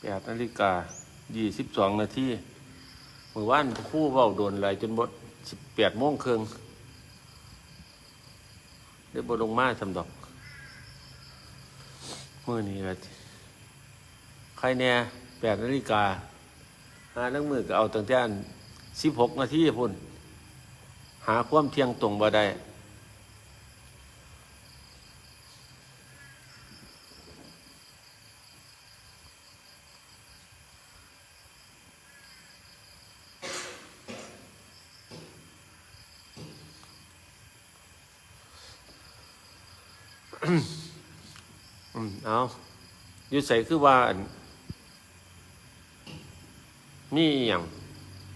แปดนาฬิกายี่สิบสองนาทีเมื่อวานคู่เว้าโดนไหลจนบดสิบแปดโมงครึ่งได้บลงมาสำดอกเมื่อนี้ก็ใครแน่แปดนาฬิกาหานังมือก็เอาตั้งแต่สิบหกนาทีพุ่น หาความเที่ยงตรงบ่ได้ เอาอยู่ใส่คือว่าอั่นมีอย่าง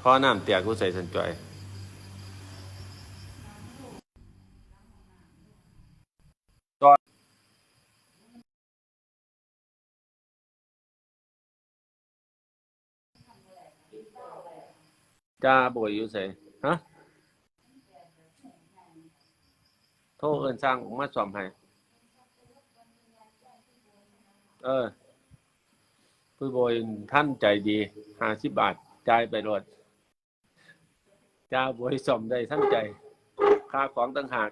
ท่อน้ำแตกกูใส่สันจอยจ้าบ่อยอยู่ใส่ฮะ โทรเอินสร้างมาสอมให้ เออ ผู้บริท่านใจดีห้าสิบบาทจ่ายไปรถจ้าบริสมได้ท่านใจ ค่าของต่างหาก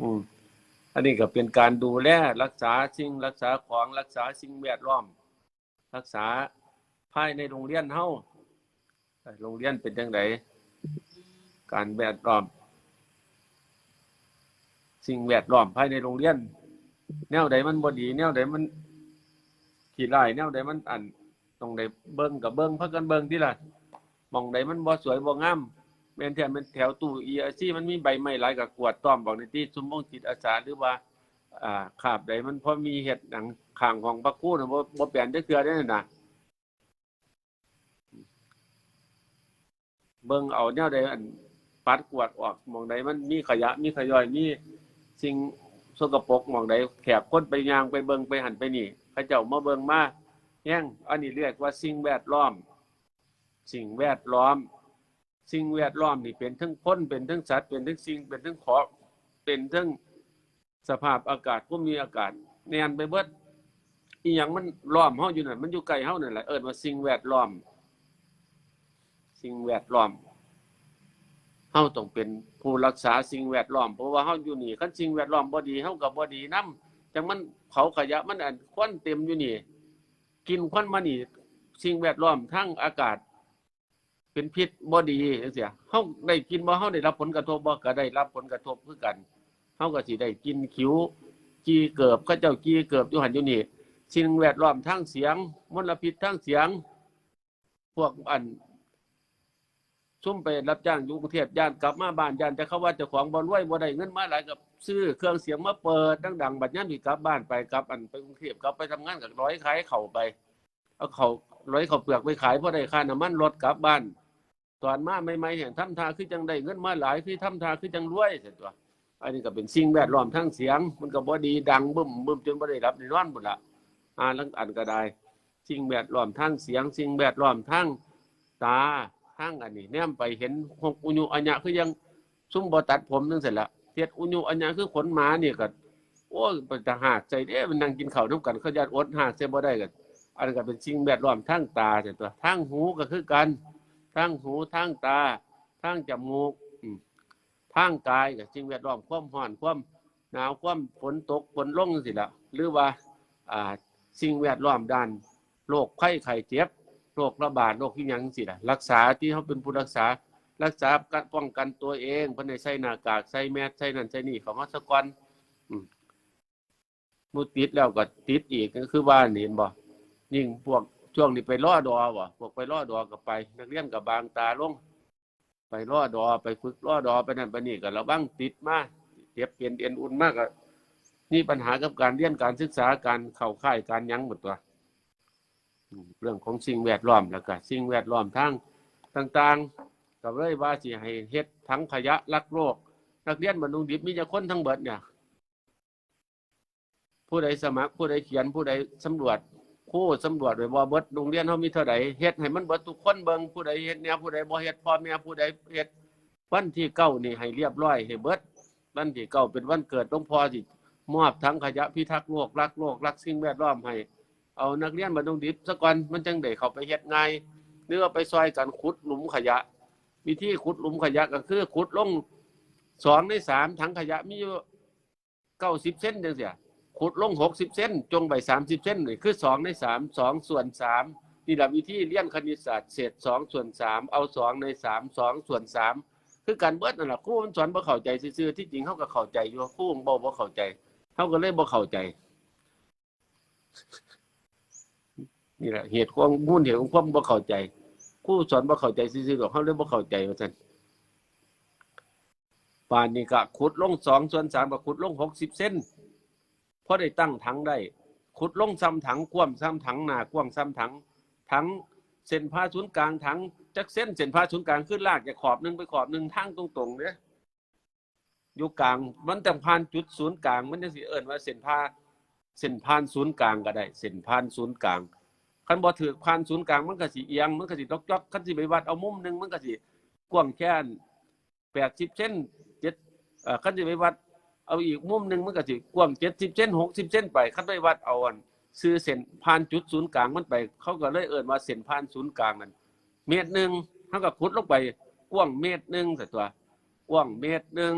อืมอันนี้ก็เป็นการดูแลรักษาสิ่งรักษาของรักษาสิ่งแวดล้อม รักษาภายในโรงเรียนเฮาเอ้ยโรงเรียนเป็นจังไดการแวดล้อม สิ่งแวดล้อมภายในโรงเรียน แนวใดมันบ่ดี แนวใดมันขี้ร้ายแนวใดมันอันตรงใดเบิ่งกับเบิ่งพักกันเบิ่งที่ละมองใดมันบ่สวยบ่งามแม่นแท้แม่นแถวตู้ ERC มันมีใบไม้หลายกับกวดต้อมบอกในที่ชุมวงจิตอาสาหรือว่า อ่าขาบใดมันพอมีเห็ดหนังข้างของพระคู่น่ะบ่บ่แปลนจักเทื่อได้น่ะเบิ่งเอาแนวใดอันปัดกวดออกมองใดมันมีขยะมีขยอยมี สิ่งสกปรกหมองใดแขกคนไปยางไปเบิงไปหันไปนี่เขาเจ้ามาเบิงมาแย่งอันนี้เรียกว่าสิ่งแวดล้อม สิ่งแวดล้อม สิ่งแวดล้อมนี่เป็นทั้งคนเป็นทั้งสัตว์เป็นทั้งสิ่งเป็นทั้งของเป็นทั้งสภาพอากาศก็มีอากาศแนนไปเบิดอีหยังมันล้อมเฮาอยู่นั่นมันอยู่ใกลเฮานั่นแหละเอิ้นว่าสิ่งแวดล้อม สิ่งแวดล้อมาต้องเป็นผู้รักษาสิ่งแวดล้อมเพราะว่าเฮาอยู่นี่คันสิ่งแวดล้อมบ่ดีเฮาก็บ่ดีนํจังมันเผาขยะมันอันควันเต็มอยู่นี่ กินควันมานี่สิ่งแวดล้อมทั้งอากาศ เป็นพิษบ่ดีจังซี่เฮาได้กินบ่เฮาได้รับผลกระทบบ่ก็ได้รับผลกระทบคือกันเฮาก็สิได้กินคิ้วจีเกิบเขาเจ้าจีเกิบอยู่หันอยู่นี่สิ่งแวดล้อมทั้งเสียงมลพิษทั้งเสียง พวกอัน ซุ่มไปรับจ้างอยู่กรุงเทพย่านกลับมาบ้านย่านแต่เขาว่าเจ้าของบ่รวยบ่ได้เงินมาหลายกับซื้อเครื่องเสียงมาเปิดดังๆบัดยามที่กลับบ้านไปกลับอันไปกรุงเทพกลับไปทำงานกับร้อยขายเข่าไปเอาเข่าร้อยเข่าเปลือกไปขายเพราะได้ค่าน้ำมันรถกลับบ้านตอนมาใหม่ๆเห็นทำทาคือจังได้เงินมาหลายคือทำทาคือจังรวยเสร็จตัวอันนี้ก็เป็นสิ่งแวดล้อมทั้งเสียง มันก็บ่ดีดังบึ้มบึ้มจนบ่ได้รับได้นอนหมดละอ่านลังอันก็ได้สิ่งแวดล้อมทั้งเสียงสิ่งแวดล้อมทั้งตา ทั้งอันนี้แนมไปเห็นหกอุญุอัญญะคือยังซุ่มบ่ตัดผมจังซี่ละเฮ็ดอุญุอัญญะคือขนหมาเนี่ยก็โอ้ยเป็นตาหากใจเด้มันนั่งกินข้าวนํกันเขาญาติอดหากเสียบ่ได้ก็อันก็เป็นสิ่งแวดล้อมทั้งตาแต่ตัวทั้งหูก็คือกันทั้งหูทั้งตาทั้งจมูกทั้งกายก็สิ่งแวดล้อมความร้อนความหนาวความฝนตกฝนลงจังซี่ละหรือว่า อ่าสิ่งแวดล้อมด้านโรคไข้ไข้เจ็บ โรคระบาดโรคที่ยังสิล่ะรักษาที่เขาเป็นผู้รักษา รักษาการป้องกันตัวเองเพิ่นได้ใส่หน้ากากใส่แมสใส่นั่นใส่นี่เข้ามาสกวันอืมมูติดแล้วก็ติดอีกก็คือว่านี่เห็นบ่ยิ่งพวกช่วงนี้ไปล่อดอบ่พวกไปล่อดอก็ไป นักเรียนก็บางตาลงไปล่อดอไปฝึกล่อดอไปนั่นไปนี่ก็ระวังติดมาเจ็บเปลี่ยนเอ็นอุ่นมากก็นี่ปัญหากับการเรียนการศึกษาการเข้าค่ายการยั้งหมดตัว เรื่องของสิ่งแวดล้อมแล้วก็สิ่งแวดล้อมทางต่างๆก็เลยว่าสิให้เฮ็ดทั้งขยะรักโลก นักเรียนบรรลุดิบมีแต่คนทั้งเบิดเนี่ยผู้ใดสมัครผู้ใดเขียนผู้ใดสำรวจคู่สำรวจไว้ว่าเบิดโรงเรียนเฮามีเท่าใดเฮ็ดให้มันเบิดทุกคนเบิ่งผู้ใดเฮ็ดแนวผู้ใดบ่เฮ็ดพ่อแม่ผู้ใดเฮ็ดวันที่เก้านี่ให้เรียบร้อยให้เบิดวันที่เก้าเป็นวันเกิดหลวงพ่อสิมอบทั้งขยะพิทักษ์โลกรักโลกรักสิ่งแวดล้อมให้ เอานักเรียนมาดงดิบซะก่อนมันจังได้เขาไปเฮ็ดง่ายหรือว่าไปซอยกันขุดหลุมขยะ วิธีขุดหลุมขยะก็คือขุดลงสองในสามถังขยะมีเก้าสิบเส้นจังเสียขุดลงหกสิบเส้น จงไปสามสิบเส้นนี่คือสองในสามสองส่วนสามนี่แหละวิธีเรียนคณิตศาสตร์เศษสองส่วนสามเอาสองในสามสองส่วนสามคือการเบิดนั่นแหละครูมันสอนบ่เข้าใจซื่อๆที่จริงเขาก็เข้าใจอยู่ครูมันบ่บ่เข้าใจเขาก็เลยบ่เข้าใจ นี่แหละเหตุความมูลเหตุของความบ่เข้าใจครูสอนบ่เข้าใจซื่อๆหรอกเขาเลยบ่เข้าใจว่าซั่นป่านนี้ก็ขุดลงสองส่วนสามก็ขุดลงหกสิบเส้นพอได้ตั้งถังได้ ขุดลงซ้ำถังกว้างซ้ำถังหนากว้างซ้ำถังถังเส้นผ่าศูนย์กลางถังจักเส้นเส้นผ่าศูนย์กลางขึ้นลากจากขอบหนึ่งไปขอบหนึ่งทางตรงๆเนี่ยอยู่กลางมันแต้องผ่านจุดศูนย์กลาง มันจะสิเอิ้นว่าเส้นผ่าเส้นผ่านศูนย์กลางก็ได้เส้นผ่านศูนย์กลาง คันบ่ถือผ่านศูนย์กลางมันก็สิเอียงมันก็สิจอกคันสิไปวัดเอามุมหนึงมันก็สิกว้างแค่80เซนเอ่อคันสิไปวัดเอาอีกมุมหนึงมันก็สิกว้าง70เซน60เซนไปคันไปวัดเอาอันซื้อเส้นผ่านจุดศูนย์กลางมันไป เขาก็เลยเอิ้นว่าเส้นผ่านศูนย์กลางนั่นเมตรหนึ่งเฮาก็ขุดลงไปกว้างเมตรหนึ่งแต่ตัวกว้างเมตรหนึ่ง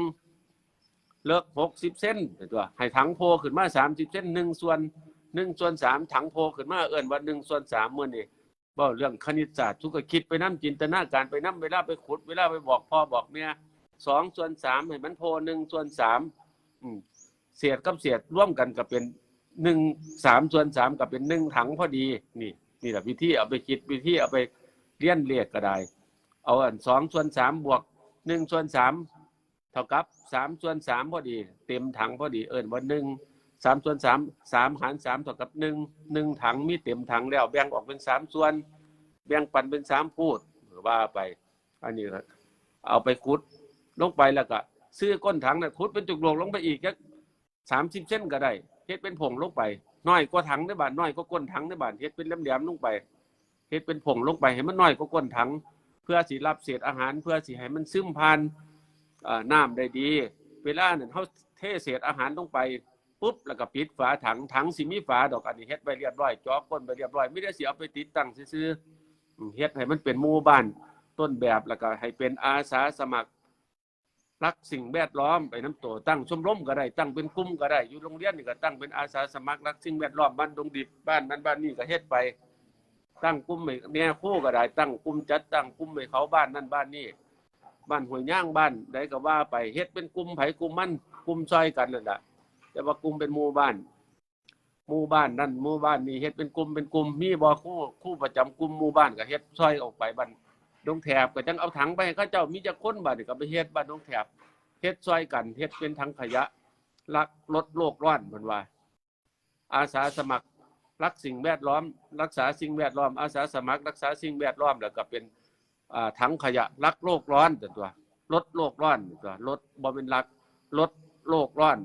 เลิก60เซนแต่ตัวให้ถังโพขึ้นมา30เซนหนึ่งส่วน หนึ่งส่วนสามถังโพขึ้นมาเอิ้นว่าหนึ่งส่วนสามมื่อนี่บ่เรื่องคณิตศาสตร์ทุกก็คิดไปน้ำจินตนาการไปน้ำเวลาไปขุด เวลาไปบอกพ่อบอกเมียสองส่วนสามให้มันโพหนึ่งส่วนสามอืมเศษกับเศษร่วมกันก็เป็นหนึ่งสามส่วนสามก็เป็นหนึ่งถังพอดีนี่นี่แหละวิธีเอาไปคิดวิธีเอาไปเลี้ยนเรียกก็ได้ เอาอันสองส่วนสามบวกหนึ่งส่วนสามเท่ากับสามส่วนสามพอดี เต็มถังพอดีเอิ้นว่าหนึ่ง สามส่วนสามสามหารสามเท่ากับหนึ่งหนึ่งถังมีเต็มถังแล้วแบ่งออกเป็นสามส่วน แบ่งปันเป็นสามพูดหรือว่าไป อันนี้ก็เอาไปขุดลงไปแล้วก็ซื้อก้นถังนะขุดเป็นจุกโลงลงไปอีกจักสามสิบเส้นก็ได้เฮ็ดเป็นผงลงไปน้อยก็ถังในบ้านน้อยก็ก้นถังในบ้านเฮ็ดเป็นแหลมๆลงไปเฮ็ดเป็นผงลงไปให้มันน้อยก็ก้นถัง เพื่อสิรับเศษอาหาร เพื่อสิให้มันซึมผ่านน้ำได้ดี เวลาเนี่ยเขาเทเศษอาหารลงไป ปุ๊บแล้วก็ปิดฝาถังถังสิมีฝาดอกอันนี้เฮ็ดไปเรียบร้อยจ่อก้นไปเรียบร้อยไม่ได้เสิเอาไปติดตั้งซื่อเฮ็ดให้มันเป็นหมู่บ้านต้นแบบแล้วก็ให้เป็นอาสาสมัครรักสิ่งแวดล้อมไปน้ำโตตั้งชมรมก็ได้ตั้งเป็นกลุ่มก็ได้อยู่โรงเรียนนี่ก็ตั้งเป็นอาสาสมัครรักสิ่งแวดล้อมบ้านดงดิบบ้านนั้นบ้านนี้ก็เฮ็ดไป ตั้งกลุ่มให้แม่คู่ก็ได้ตั้งกลุ่มจัดตั้งกลุ่มให้เขาบ้านนั้นบ้านนี้บ้านห้วยย่างบ้านใดก็ว่าไปเฮ็ดเป็นกลุ่มไผกลุ่มมันกลุ่มซอยกันนั่นแหละ แต่ว่ากลุ่มเป็นหมู่บ้านหมู่บ้านนั่นหมู่บ้านนี่เฮ็ดเป็นกลุ่มเป็นกลุ่มมีบ่คู่คู่ประจำกลุ่มหมู่บ้านก็เฮ็ดซอยออกไปบ้านดงแถบก็จังเอาถังไปให้เขาเจ้ามีจักคนบ้านนี่ก็ไปเฮ็ดบ้านดงแถบเฮ็ดซอยกันเฮ็ดเป็นถังขยะรักลดโลกร้อนเพิ่นว่า อาสาสมัครรักสิ่งแวดล้อม รักษาสิ่งแวดล้อมอาสาสมัคร รักษาสิ่งแวดล้อมแล้วก็เป็นอ่าถังขยะรักโลกร้อนตัวลดโลกร้อนตัวลดบ่เป็นรักลดโลกร้อน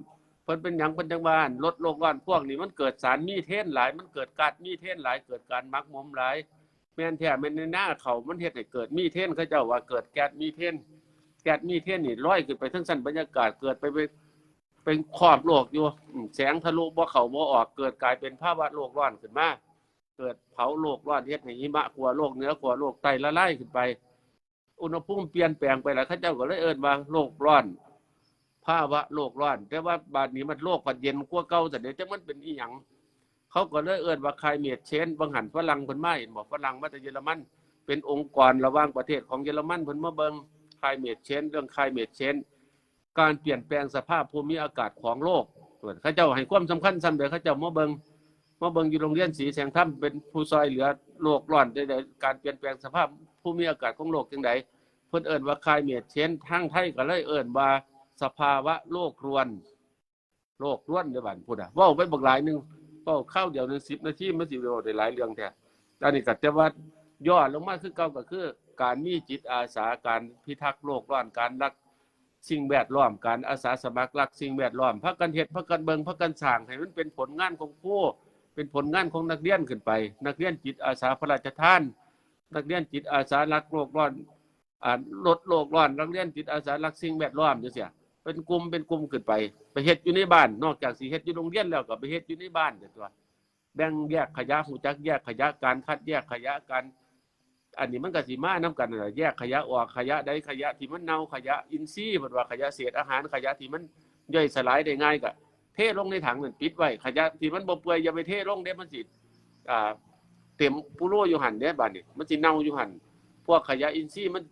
เพิ่นเป็นหยังเพิ่นจังว่าลดโลกร้อนพวกนี้มันเกิดสารมีเทนหลาย มันเกิดกาซมีเทนหลาย เกิดการมักมมหลาย แม่นแท้แม่นในหน้าเขามันเฮ็ดให้เกิดมีเทนเขาเจ้าว่าเกิดแก๊สมีเทนแก๊สมีเทนนี่ลอยขึ้นไปทั้งชั้นบรรยากาศเกิดไปเป็นเป็นครอบโลกอยู่อืมแสงทะลุบ่เข้าบ่ออกเกิดกลายเป็นภาวะโลกร้อนขึ้นมาเกิดเผาโลกร้อนเฮ็ดให้หิมะกลัวโลกเหนือกลัวโลกใต้ละลายขึ้นไป อุณหภูมิเปลี่ยนแปลงไปแล้วเขาเจ้าก็เลยเอิ้นว่าโลกร้อน ภาวะโลกร้อน แต่ว่าบาดนี้มันโลกพัดเย็นกว่าเก่าแต่เดี๋ยวจังมันเป็นอีหยังเขาก็เลยเอิ้นว่าคลายเมียดเชนบางหันฝรั่งเพิ่นมาเห็นบ่ฝรั่งมาจากเยอรมันเป็นองค์กรระหว่างประเทศของเยอรมันเพิ่นมาเบิงคลายเมียดเชนเรื่องคลายเมียดเชนการเปลี่ยนแปลงสภาพภูมิอากาศของโลกส่วนเขาเจ้าให้ความสำคัญซ้ำเด้อเขาเจ้ามาเบิงมาเบิงอยู่โรงเรียนศรีแสงธรรมเป็นผู้ซอยเหลือโลกร้อนได้ๆการเปลี่ยนแปลงสภาพภูมิอากาศของโลกจังไดเพิ่นเอิ้นว่าคลายเมียดเชนทั้งไทยก็เลยเอิ้นว่า สภาวะโลกรวน โลกรวนเด้อบัดพูดอะว้าไปบักหลายหนึ่งเว้าข้าเดียวหนึง10นาทีมันสิบเว้าได้หลายเรื่องแท้อันนี้ก็แต่ว่าย่อลงมาคือเก่าก็คือ การมีจิตอาสาการพิทักษ์โลกร้อนการรักสิ่งแวดล้อมการอาสาสมัครรักสิ่งแวดล้อมพักกันเฮ็ดพักกันเบิงพักกันสร้างให้มันเป็นผลงานของผู้เป็นผลงานของนักเรียนขึ้นไป นักเรียนจิตอาสาพระราชทาน นักเรียนจิตอาสารักโลกร้อนอ่าลดโลกร้อนนักเรียนจิตอาสารักสิ่งแวดล้อมจังซี่ เป็นกลุ่มเป็นกลุ่มขึ้นไป ไปเฮ็ดอยู่ในบ้าน นอกจากสิเฮ็ดอยู่โรงเรียนแล้วก็ไปเฮ็ดอยู่ในบ้านเด้อตัวแบ่งแยกขยะหูจักแยกขยะการคัดแยกขยะการอันนี้มันก็สิมานํกันนะแยกขยะออกขยะใดขยะที่มันเน่าขยะอินทรีย์เพิ่นว่าขยะเศษอาหารขยะที่มันย่อยสลายได้ง่ายก็เทลงในถังนั่นปิดไว้ขยะที่มันบ่เปื่อยอย่าไปเทลงเด้มันสิอ่าเต็มปุโรอยู่หันเด้บัดนี้มันสิเน่าอยู่หันพวกขยะอินทรีย์มัน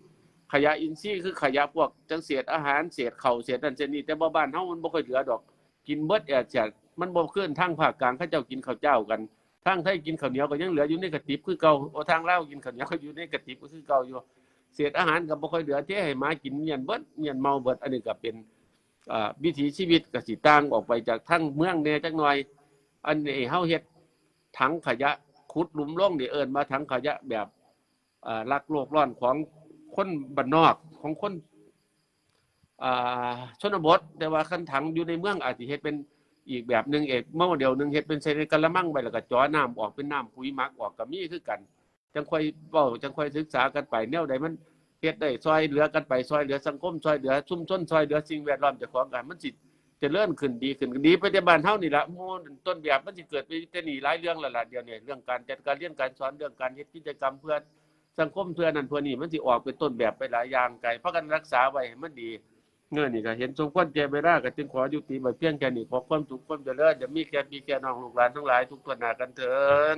ขยะอินทรีย์คือขยะพวกจังเศษอาหารเศษเข้าเศษนั่นเศษนี่แต่บ่บ้านเฮามันบ่ค่อยเหลือดอก กินเบิดแอดแจมันบ่ขึ้นทางภาคกลางเขาเจ้ากินข้าวเจ้ากันทางไทยกินข้าวเหนียวก็ยังเหลืออยู่ในกระติบคือเก่าโอทางลาวกินข้าวเหนียวก็อยู่ในกระติบก็คือเก่าอยู่เศษอาหารก็บ่ค่อยเหลือเทให้หมากินเมียนเบิดเมียนเมาเบิดอันนี้ก็เป็นอ่าวิถีชีวิตก็สิต่างออกไปจากทางเมืองแหน่จักหน่อย อันนี้เฮาเฮ็ดถังขยะขุดหลุมร่องนี่เอิญมาถังขยะแบบอ่ารักโลกร้อนของ คนบ้านนอกของคนชนบท แต่ว่าคันถังอยู่ในเมืองอาจจะเฮ็ดเป็นอีกแบบหนึ่งเอกเมื่อเดียวหนึ่งเฮ็ดเป็นใส่ในกะละมังไปแล้วก็จ่อน้ำออกเป็นน้ำปุ๋ยหมักออกก็มีคือกัน จังค่อยเว้าจังค่อยศึกษากันไปแนวใดมันเฮ็ดได้ซอยเหลือกันไปซอยเหลือสังคมซอยเหลือชุมชนซอยเหลือสิ่งแวดล้อมจ้าของกันมันสิจะเลื่อนขึ้นดีขึ้นดีไปแต่บ้านเฮานี่ละหมู่ต้นแบบมันสิเกิดไปแต่นี่หลายเรื่องล้วล่ะเดียวนี้เรื่องการจัดการเรียนการสอนเรื่องการเฮ็ดกิจกรรมเพื่อ สังคมเพื่อนั้นเพื่อนี่มันสิออกเป็นต้นแบบไปหลายอย่างไกลเพราะกันรักษาไว้ให้มันดีเงื่อนนี่ก็เห็นสมควรแก่เวลาก็จึงขอยุติไว้เพียงแค่นี้ขอความสุขความเจริญจะมีแก่พี่แก่น้องลูกหลานทั้งหลายทุกคนหนากันเถิด